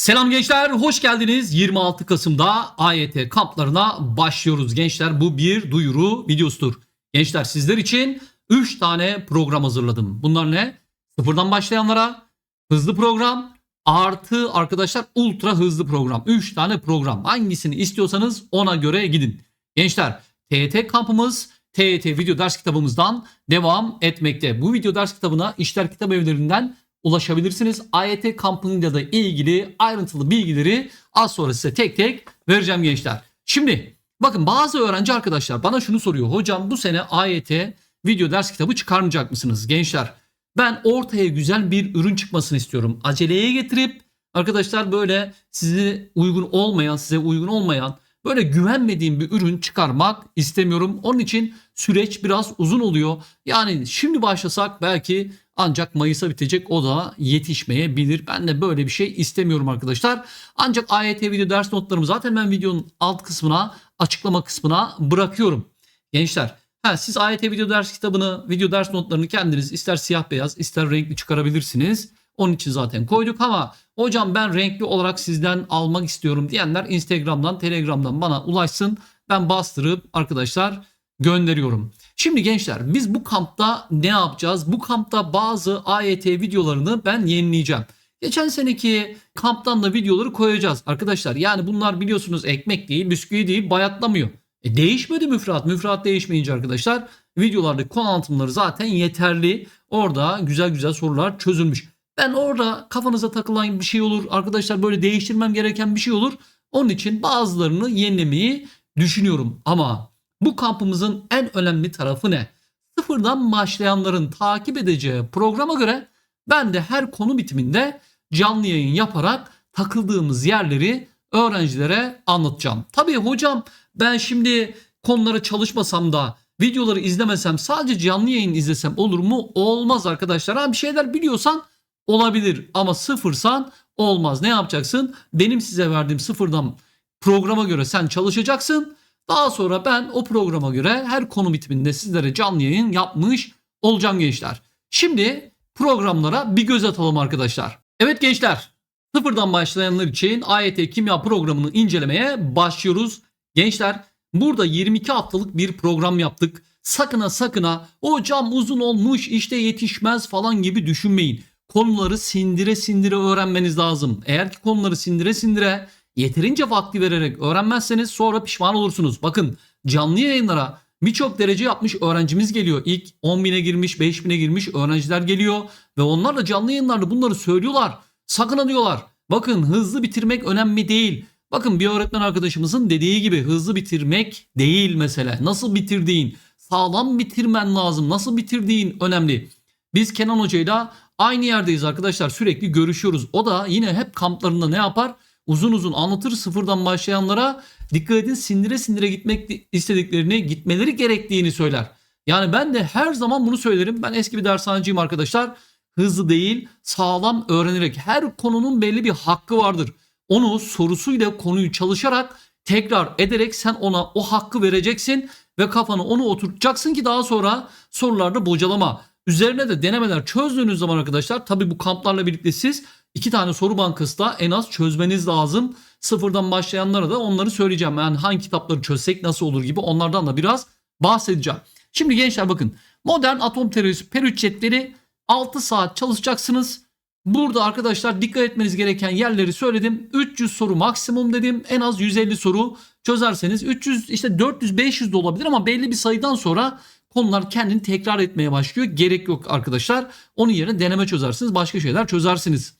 Selam gençler, hoş geldiniz. 26 Kasım'da AYT kamplarına başlıyoruz. Gençler bu bir duyuru videosudur. Gençler sizler için 3 tane program hazırladım. Bunlar ne? Sıfırdan başlayanlara hızlı program artı arkadaşlar ultra hızlı program. 3 tane program. Hangisini istiyorsanız ona göre gidin. Gençler TYT kampımız TYT video ders kitabımızdan devam etmekte. Bu video ders kitabına işler kitap evlerinden ulaşabilirsiniz. AYT kampıyla da ilgili ayrıntılı bilgileri az sonra size tek tek vereceğim gençler. Şimdi bakın bazı öğrenci arkadaşlar bana şunu soruyor. Hocam bu sene AYT video ders kitabı çıkarmayacak mısınız gençler? Ben ortaya güzel bir ürün çıkmasını istiyorum. Aceleye getirip arkadaşlar böyle size uygun olmayan, size uygun olmayan böyle güvenmediğim bir ürün çıkarmak istemiyorum. Onun için süreç biraz uzun oluyor. Yani şimdi başlasak belki ancak Mayıs'a bitecek o da yetişmeyebilir. Ben de böyle bir şey istemiyorum arkadaşlar. Ancak AYT video ders notlarımı zaten ben videonun alt kısmına açıklama kısmına bırakıyorum. Gençler ha, siz AYT video ders kitabını video ders notlarını kendiniz ister siyah beyaz ister renkli çıkarabilirsiniz. Onun için zaten koyduk ama hocam ben renkli olarak sizden almak istiyorum diyenler Instagram'dan Telegram'dan bana ulaşsın. Ben bastırıp arkadaşlar gönderiyorum. Şimdi gençler biz bu kampta ne yapacağız? Bu kampta bazı AYT videolarını ben yenileyeceğim. Geçen seneki kamptan da videoları koyacağız arkadaşlar. Yani bunlar biliyorsunuz ekmek değil, bisküvi değil, bayatlamıyor. E değişmedi müfredat. Müfredat değişmeyince arkadaşlar videolardaki konu anlatımları zaten yeterli. Orada güzel güzel sorular çözülmüş. Ben orada kafanıza takılan bir şey olur. Arkadaşlar böyle değiştirmem gereken bir şey olur. Onun için bazılarını yenilemeyi düşünüyorum. Ama bu kampımızın en önemli tarafı ne? Sıfırdan başlayanların takip edeceği programa göre ben de her konu bitiminde canlı yayın yaparak takıldığımız yerleri öğrencilere anlatacağım. Tabii hocam ben şimdi konulara çalışmasam da videoları izlemesem sadece canlı yayın izlesem olur mu? Olmaz arkadaşlar. Ha bir şeyler biliyorsan olabilir ama sıfırsan olmaz. Ne yapacaksın? Benim size verdiğim sıfırdan programa göre sen çalışacaksın. Daha sonra ben o programa göre her konu bitiminde sizlere canlı yayın yapmış olacağım gençler. Şimdi programlara bir göz atalım arkadaşlar. Evet gençler sıfırdan başlayanlar için AYT kimya programını incelemeye başlıyoruz. Gençler burada 22 haftalık bir program yaptık. Sakına sakına hocam uzun olmuş işte yetişmez falan gibi düşünmeyin. Konuları sindire sindire öğrenmeniz lazım. Eğer ki konuları sindire sindire yeterince vakti vererek öğrenmezseniz sonra pişman olursunuz. Bakın canlı yayınlara birçok derece yapmış öğrencimiz geliyor. İlk 10 bine girmiş, 5 bine girmiş öğrenciler geliyor. Ve onlar da canlı yayınlarda bunları söylüyorlar. Sakın ha. Bakın hızlı bitirmek önemli değil. Bakın bir öğretmen arkadaşımızın dediği gibi hızlı bitirmek değil mesele. Nasıl bitirdiğin, sağlam bitirmen lazım. Nasıl bitirdiğin önemli. Biz Kenan Hoca'yla aynı yerdeyiz arkadaşlar. Sürekli görüşüyoruz. O da yine hep kamplarında ne yapar? Uzun uzun anlatır sıfırdan başlayanlara dikkat edin sindire sindire gitmek istediklerini gitmeleri gerektiğini söyler. Yani ben de her zaman bunu söylerim. Ben eski bir dershaneciyim arkadaşlar. Hızlı değil sağlam öğrenerek her konunun belli bir hakkı vardır. Onu sorusuyla konuyu çalışarak tekrar ederek sen ona o hakkı vereceksin ve kafanı onu oturtacaksın ki daha sonra sorularda bocalama. Üzerine de denemeler çözdüğünüz zaman arkadaşlar tabi bu kamplarla birlikte siz iki tane soru bankası da en az çözmeniz lazım. Sıfırdan başlayanlara da onları söyleyeceğim. Yani hangi kitapları çözsek nasıl olur gibi onlardan da biraz bahsedeceğim. Şimdi gençler bakın modern atom teorisi perüçetleri 6 saat çalışacaksınız. Burada arkadaşlar dikkat etmeniz gereken yerleri söyledim. 300 soru maksimum dedim. En az 150 soru çözerseniz 300 işte 400 500 de olabilir ama belli bir sayıdan sonra konular kendini tekrar etmeye başlıyor. Gerek yok arkadaşlar. Onun yerine deneme çözersiniz. Başka şeyler çözersiniz.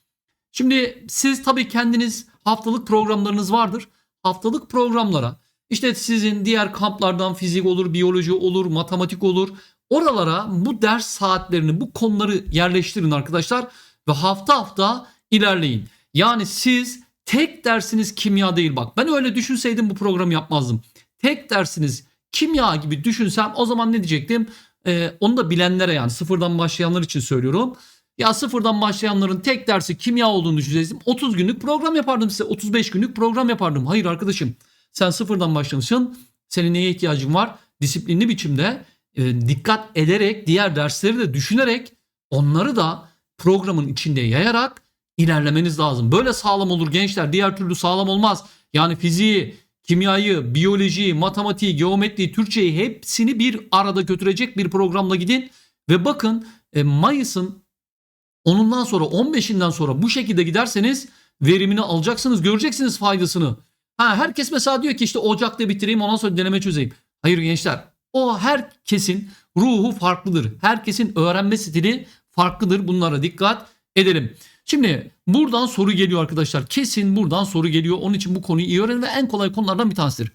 Şimdi siz tabii kendiniz haftalık programlarınız vardır. Haftalık programlara işte sizin diğer kamplardan fizik olur, biyoloji olur, matematik olur. Oralara bu ders saatlerini, bu konuları yerleştirin arkadaşlar ve hafta hafta ilerleyin. Yani siz tek dersiniz kimya değil bak. Ben öyle düşünseydim bu programı yapmazdım. Tek dersiniz kimya gibi düşünsem o zaman ne diyecektim? Ee, onu da bilenlere yani sıfırdan başlayanlar için söylüyorum. Ya sıfırdan başlayanların tek dersi kimya olduğunu düşünseydim 30 günlük program yapardım size 35 günlük program yapardım. Hayır arkadaşım sen sıfırdan başlamışsın. Senin neye ihtiyacın var? Disiplinli biçimde e, dikkat ederek diğer dersleri de düşünerek onları da programın içinde yayarak ilerlemeniz lazım. Böyle sağlam olur gençler. Diğer türlü sağlam olmaz. Yani fiziği, kimyayı, biyolojiyi, matematiği, geometriyi, Türkçeyi hepsini bir arada götürecek bir programla gidin. Ve bakın e, Mayıs'ın 10'undan sonra 15'inden sonra bu şekilde giderseniz verimini alacaksınız. Göreceksiniz faydasını. Ha, herkes mesela diyor ki işte Ocak'ta bitireyim ondan sonra deneme çözeyim. Hayır gençler o herkesin ruhu farklıdır. Herkesin öğrenme stili farklıdır. Bunlara dikkat edelim. Şimdi buradan soru geliyor arkadaşlar. Kesin buradan soru geliyor. Onun için bu konuyu iyi öğrenin ve en kolay konulardan bir tanesidir.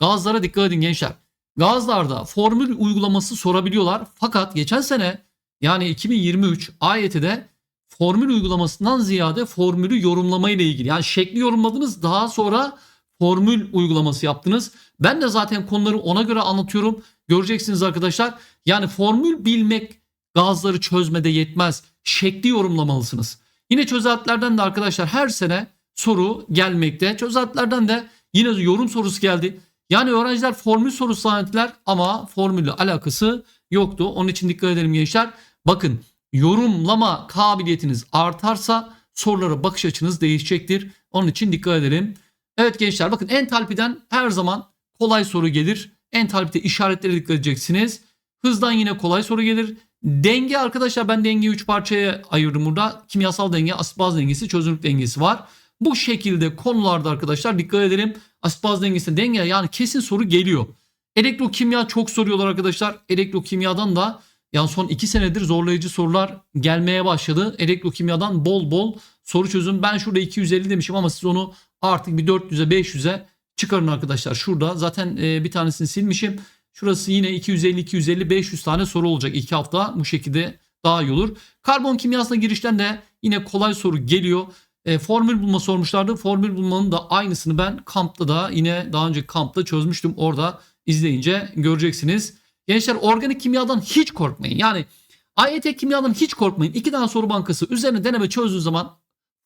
Gazlara dikkat edin gençler. Gazlarda formül uygulaması sorabiliyorlar. Fakat geçen sene yani 2023 AYT'de formül uygulamasından ziyade formülü yorumlama ile ilgili. Yani şekli yorumladınız daha sonra formül uygulaması yaptınız. Ben de zaten konuları ona göre anlatıyorum. Göreceksiniz arkadaşlar. Yani formül bilmek gazları çözmede yetmez. Şekli yorumlamalısınız. Yine çözeltilerden de arkadaşlar her sene soru gelmekte. Çözeltilerden de yine yorum sorusu geldi. Yani öğrenciler formül sorusu zannettiler ama formülle alakası yoktu. Onun için dikkat edelim gençler. Bakın yorumlama kabiliyetiniz artarsa sorulara bakış açınız değişecektir. Onun için dikkat edelim. Evet gençler bakın entalpiden her zaman kolay soru gelir. Entalpide işaretlere dikkat edeceksiniz. Hızdan yine kolay soru gelir. Denge arkadaşlar ben dengeyi 3 parçaya ayırdım burada. Kimyasal denge, asit baz dengesi, çözünürlük dengesi var. Bu şekilde konularda arkadaşlar dikkat edelim. Asit baz dengesinde denge yani kesin soru geliyor. Elektrokimya çok soruyorlar arkadaşlar. Elektrokimyadan da yani son 2 senedir zorlayıcı sorular gelmeye başladı. Elektrokimyadan bol bol soru çözün. Ben şurada 250 demişim ama siz onu artık bir 400'e 500'e çıkarın arkadaşlar. Şurada zaten e, bir tanesini silmişim. Şurası yine 250 250 500 tane soru olacak 2 hafta. Bu şekilde daha iyi olur. Karbon kimyasına girişten de yine kolay soru geliyor. E, formül bulma sormuşlardı. Formül bulmanın da aynısını ben kampta da yine daha önce kampta çözmüştüm. Orada izleyince göreceksiniz. Gençler organik kimyadan hiç korkmayın. Yani AYT kimyadan hiç korkmayın. İki tane soru bankası üzerine deneme çözdüğünüz zaman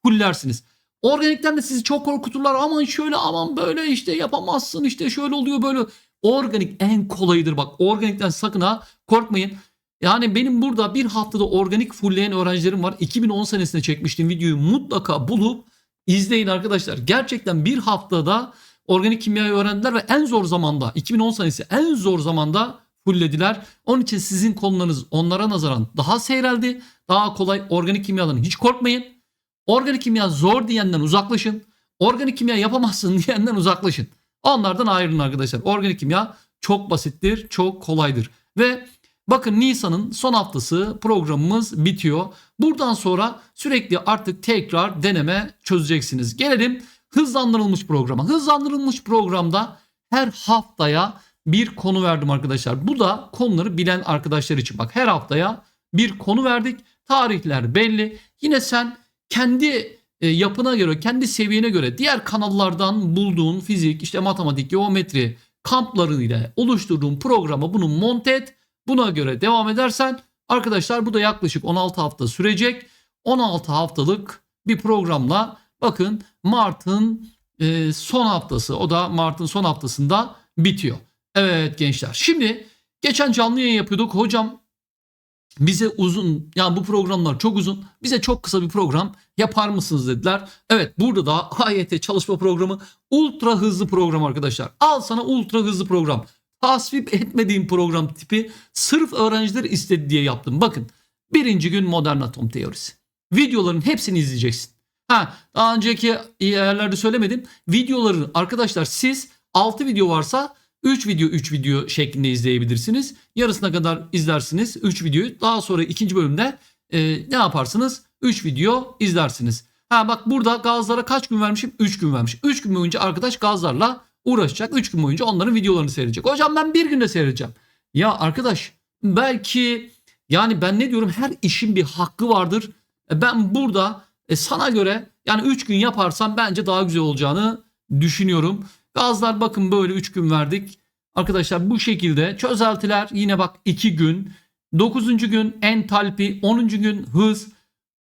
fullersiniz. Organikten de sizi çok korkuturlar. Aman şöyle aman böyle işte yapamazsın işte şöyle oluyor böyle. Organik en kolayıdır bak. Organikten sakın ha korkmayın. Yani benim burada bir haftada organik fullleyen öğrencilerim var. 2010 senesinde çekmiştim videoyu mutlaka bulup izleyin arkadaşlar. Gerçekten bir haftada organik kimyayı öğrendiler ve en zor zamanda 2010 senesi en zor zamanda fulllediler. Onun için sizin konularınız onlara nazaran daha seyreldi. Daha kolay organik kimyadan hiç korkmayın. Organik kimya zor diyenden uzaklaşın. Organik kimya yapamazsın diyenden uzaklaşın. Onlardan ayrılın arkadaşlar. Organik kimya çok basittir, çok kolaydır. Ve bakın Nisan'ın son haftası programımız bitiyor. Buradan sonra sürekli artık tekrar deneme çözeceksiniz. Gelelim hızlandırılmış programa. Hızlandırılmış programda her haftaya bir konu verdim arkadaşlar. Bu da konuları bilen arkadaşlar için. Bak her haftaya bir konu verdik. Tarihler belli. Yine sen kendi e, yapına göre, kendi seviyene göre diğer kanallardan bulduğun fizik, işte matematik, geometri kamplarıyla oluşturduğun programa bunu monte et. Buna göre devam edersen arkadaşlar bu da yaklaşık 16 hafta sürecek. 16 haftalık bir programla bakın Mart'ın e, son haftası o da Mart'ın son haftasında bitiyor. Evet gençler şimdi geçen canlı yayın yapıyorduk. Hocam bize uzun yani bu programlar çok uzun bize çok kısa bir program yapar mısınız dediler. Evet burada da AYT çalışma programı ultra hızlı program arkadaşlar. Al sana ultra hızlı program. Tasvip etmediğim program tipi sırf öğrenciler istedi diye yaptım. Bakın birinci gün modern atom teorisi. Videoların hepsini izleyeceksin. Ha daha önceki yerlerde söylemedim. Videoları arkadaşlar siz 6 video varsa 3 video 3 video şeklinde izleyebilirsiniz. Yarısına kadar izlersiniz 3 videoyu. Daha sonra ikinci bölümde e, ne yaparsınız? 3 video izlersiniz. Ha bak burada gazlara kaç gün vermişim? 3 gün vermişim. 3 gün boyunca arkadaş gazlarla uğraşacak. 3 gün boyunca onların videolarını seyredecek. Hocam ben bir günde seyredeceğim. Ya arkadaş belki yani ben ne diyorum her işin bir hakkı vardır. E, Ben burada e, sana göre yani 3 gün yaparsam bence daha güzel olacağını düşünüyorum. Gazlar bakın böyle 3 gün verdik. Arkadaşlar bu şekilde çözeltiler yine bak 2 gün. 9. gün entalpi, 10. gün hız,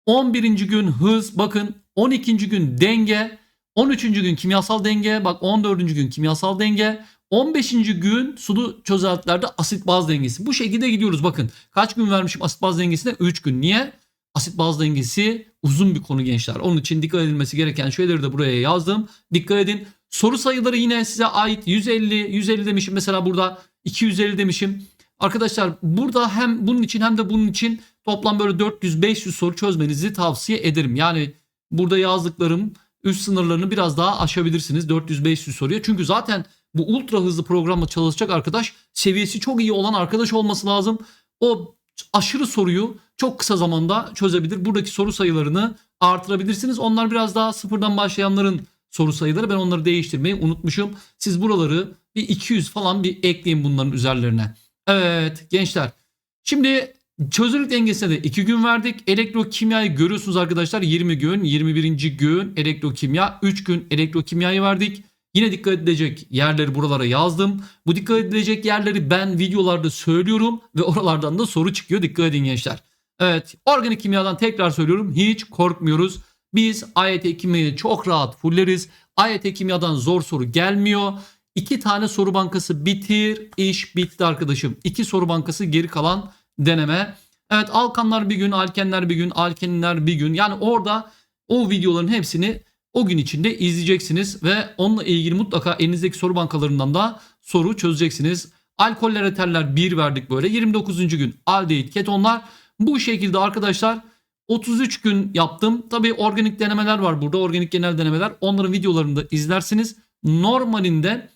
11. gün hız bakın 12. gün denge, 13. gün kimyasal denge bak 14. gün kimyasal denge, 15. gün sulu çözeltilerde asit baz dengesi. Bu şekilde gidiyoruz bakın. Kaç gün vermişim asit baz dengesine? 3 gün. Niye? asit baz dengesi uzun bir konu gençler. Onun için dikkat edilmesi gereken şeyleri de buraya yazdım. Dikkat edin. Soru sayıları yine size ait 150 150 demişim mesela burada 250 demişim. Arkadaşlar burada hem bunun için hem de bunun için toplam böyle 400-500 soru çözmenizi tavsiye ederim. Yani burada yazdıklarım üst sınırlarını biraz daha aşabilirsiniz 400-500 soruya. Çünkü zaten bu ultra hızlı programla çalışacak arkadaş seviyesi çok iyi olan arkadaş olması lazım. O aşırı soruyu çok kısa zamanda çözebilir. Buradaki soru sayılarını artırabilirsiniz. Onlar biraz daha sıfırdan başlayanların soru sayıları. Ben onları değiştirmeyi unutmuşum. Siz buraları bir 200 falan bir ekleyin bunların üzerlerine. Evet gençler. Şimdi çözünürlük dengesine de 2 gün verdik. Elektrokimyayı görüyorsunuz arkadaşlar. 20 gün, 21. gün elektrokimya, 3 gün elektrokimyayı verdik. Yine dikkat edilecek yerleri buralara yazdım. Bu dikkat edilecek yerleri ben videolarda söylüyorum ve oralardan da soru çıkıyor. Dikkat edin gençler. Evet organik kimyadan tekrar söylüyorum hiç korkmuyoruz. Biz AYT kimyayı çok rahat fulleriz. AYT kimyadan zor soru gelmiyor. İki tane soru bankası bitir. iş bitti arkadaşım. İki soru bankası geri kalan deneme. Evet alkanlar bir gün, alkenler bir gün, alkeninler bir gün. Yani orada o videoların hepsini o gün içinde izleyeceksiniz ve onunla ilgili mutlaka elinizdeki soru bankalarından da soru çözeceksiniz. Alkoller eterler 1 verdik böyle. 29. gün aldehit ketonlar. Bu şekilde arkadaşlar 33 gün yaptım. Tabii organik denemeler var burada. Organik genel denemeler. Onların videolarını da izlersiniz. Normalinde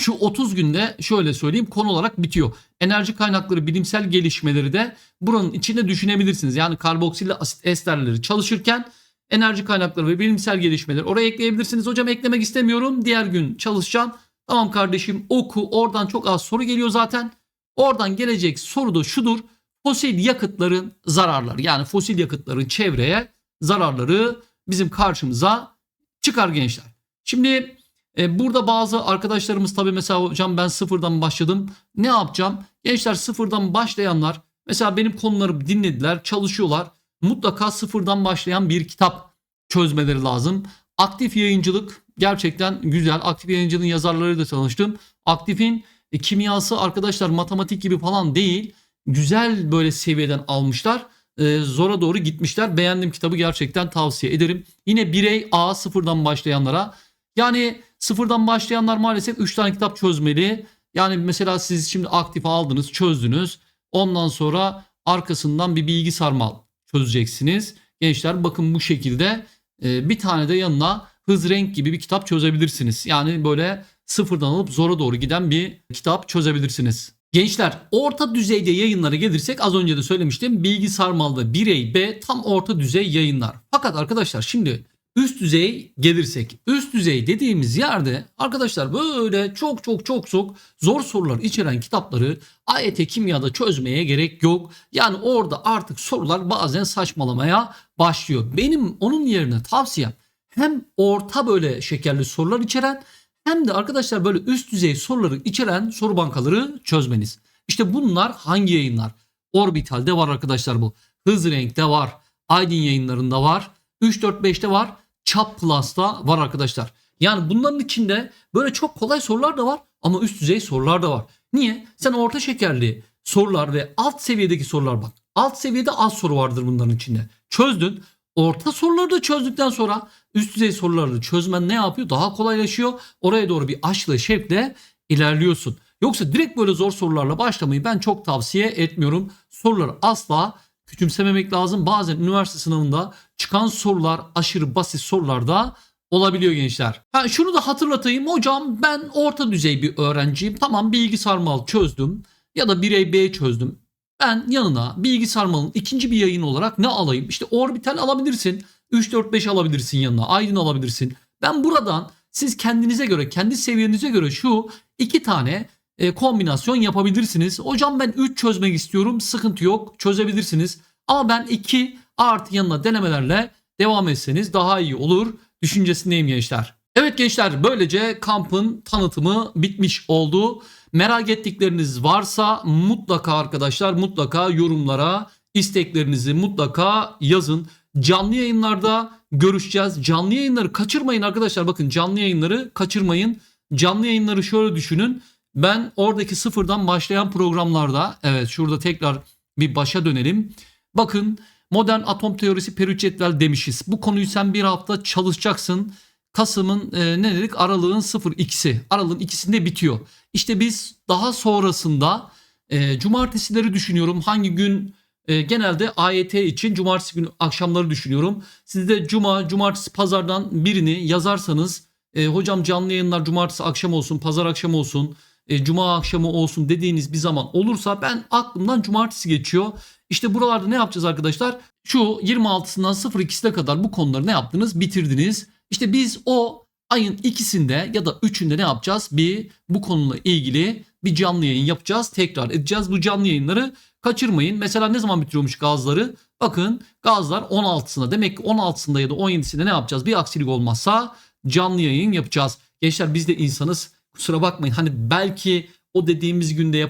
şu 30 günde şöyle söyleyeyim konu olarak bitiyor. Enerji kaynakları bilimsel gelişmeleri de buranın içinde düşünebilirsiniz. Yani karboksil asit esterleri çalışırken enerji kaynakları ve bilimsel gelişmeleri oraya ekleyebilirsiniz. Hocam eklemek istemiyorum. Diğer gün çalışacağım. Tamam kardeşim oku. Oradan çok az soru geliyor zaten. Oradan gelecek soru da şudur. Fosil yakıtların zararları yani fosil yakıtların çevreye zararları bizim karşımıza çıkar gençler. Şimdi e, burada bazı arkadaşlarımız tabii mesela hocam ben sıfırdan başladım. Ne yapacağım? Gençler sıfırdan başlayanlar mesela benim konularımı dinlediler, çalışıyorlar. Mutlaka sıfırdan başlayan bir kitap çözmeleri lazım. Aktif yayıncılık gerçekten güzel. Aktif yayıncılığın yazarlarıyla tanıştım. Aktif'in e, kimyası arkadaşlar matematik gibi falan değil. Güzel böyle seviyeden almışlar. E, zora doğru gitmişler. Beğendim kitabı gerçekten tavsiye ederim. Yine birey A sıfırdan başlayanlara. Yani sıfırdan başlayanlar maalesef 3 tane kitap çözmeli. Yani mesela siz şimdi aktif aldınız, çözdünüz. Ondan sonra arkasından bir bilgi sarmal çözeceksiniz. Gençler bakın bu şekilde e, bir tane de yanına hız renk gibi bir kitap çözebilirsiniz. Yani böyle sıfırdan alıp zora doğru giden bir kitap çözebilirsiniz. Gençler orta düzeyde yayınlara gelirsek az önce de söylemiştim bilgi sarmal ve birey B tam orta düzey yayınlar. Fakat arkadaşlar şimdi üst düzey gelirsek üst düzey dediğimiz yerde arkadaşlar böyle çok çok çok çok zor sorular içeren kitapları AYT kimyada çözmeye gerek yok. Yani orada artık sorular bazen saçmalamaya başlıyor. Benim onun yerine tavsiyem hem orta böyle şekerli sorular içeren hem de arkadaşlar böyle üst düzey soruları içeren soru bankaları çözmeniz. İşte bunlar hangi yayınlar? Orbital'de var arkadaşlar bu. Hız Renk'te var. Aydın yayınlarında var. 3-4-5'te var. Çap Plus'ta var arkadaşlar. Yani bunların içinde böyle çok kolay sorular da var ama üst düzey sorular da var. Niye? Sen orta şekerli sorular ve alt seviyedeki sorular bak. Alt seviyede az soru vardır bunların içinde. Çözdün. Orta soruları da çözdükten sonra üst düzey soruları da çözmen ne yapıyor? Daha kolaylaşıyor. Oraya doğru bir aşkla şevkle ilerliyorsun. Yoksa direkt böyle zor sorularla başlamayı ben çok tavsiye etmiyorum. Soruları asla küçümsememek lazım. Bazen üniversite sınavında çıkan sorular aşırı basit sorular da olabiliyor gençler. Ha, şunu da hatırlatayım hocam ben orta düzey bir öğrenciyim. Tamam bilgi sarmal çözdüm ya da birey B çözdüm. Ben yanına bilgi sarmalın ikinci bir yayın olarak ne alayım? İşte orbital alabilirsin. 3-4-5 alabilirsin yanına. Aydın alabilirsin. Ben buradan siz kendinize göre, kendi seviyenize göre şu iki tane e, kombinasyon yapabilirsiniz. Hocam ben 3 çözmek istiyorum. Sıkıntı yok. Çözebilirsiniz. Ama ben 2 artı yanına denemelerle devam etseniz daha iyi olur. Düşüncesindeyim gençler. Evet gençler böylece kampın tanıtımı bitmiş oldu. Merak ettikleriniz varsa mutlaka arkadaşlar mutlaka yorumlara isteklerinizi mutlaka yazın. Canlı yayınlarda görüşeceğiz. Canlı yayınları kaçırmayın arkadaşlar. Bakın canlı yayınları kaçırmayın. Canlı yayınları şöyle düşünün. Ben oradaki sıfırdan başlayan programlarda evet şurada tekrar bir başa dönelim. Bakın Modern atom teorisi cetvel demişiz. Bu konuyu sen bir hafta çalışacaksın. Kasım'ın e, ne dedik? Aralığın 0-2'si. Aralığın ikisinde bitiyor. İşte biz daha sonrasında e, cumartesileri düşünüyorum. Hangi gün e, genelde AYT için cumartesi günü akşamları düşünüyorum. Siz de cuma, cumartesi, pazardan birini yazarsanız e, hocam canlı yayınlar cumartesi akşam olsun, pazar akşam olsun, e, cuma akşamı olsun dediğiniz bir zaman olursa ben aklımdan cumartesi geçiyor. İşte buralarda ne yapacağız arkadaşlar? Şu 26'sından 02'sine kadar bu konuları ne yaptınız? Bitirdiniz. İşte biz o ayın ikisinde ya da üçünde ne yapacağız? Bir bu konuyla ilgili bir canlı yayın yapacağız. Tekrar edeceğiz. Bu canlı yayınları kaçırmayın. Mesela ne zaman bitiriyormuş gazları? Bakın gazlar 16'sında. Demek ki 16'sında ya da 17'sinde ne yapacağız? Bir aksilik olmazsa canlı yayın yapacağız. Gençler biz de insanız. Kusura bakmayın. Hani belki o dediğimiz günde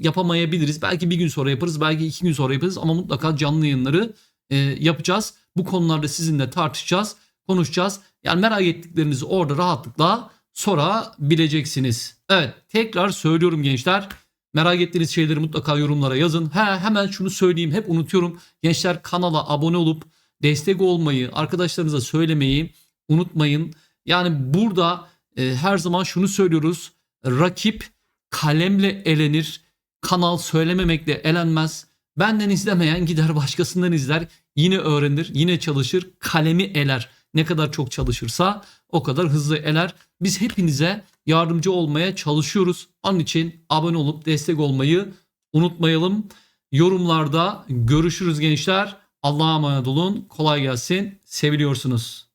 yapamayabiliriz. Belki bir gün sonra yaparız. Belki iki gün sonra yaparız. Ama mutlaka canlı yayınları e, yapacağız. Bu konularda sizinle tartışacağız. Konuşacağız. Yani merak ettiklerinizi orada rahatlıkla sorabileceksiniz. Evet tekrar söylüyorum gençler. Merak ettiğiniz şeyleri mutlaka yorumlara yazın. He, hemen şunu söyleyeyim hep unutuyorum. Gençler kanala abone olup destek olmayı, arkadaşlarınıza söylemeyi unutmayın. Yani burada e, her zaman şunu söylüyoruz. Rakip kalemle elenir. Kanal söylememekle elenmez. Benden izlemeyen gider başkasından izler. Yine öğrenir, yine çalışır. Kalemi eler. Ne kadar çok çalışırsa o kadar hızlı eler. Biz hepinize yardımcı olmaya çalışıyoruz. Onun için abone olup destek olmayı unutmayalım. Yorumlarda görüşürüz gençler. Allah'a emanet olun. Kolay gelsin. Seviliyorsunuz.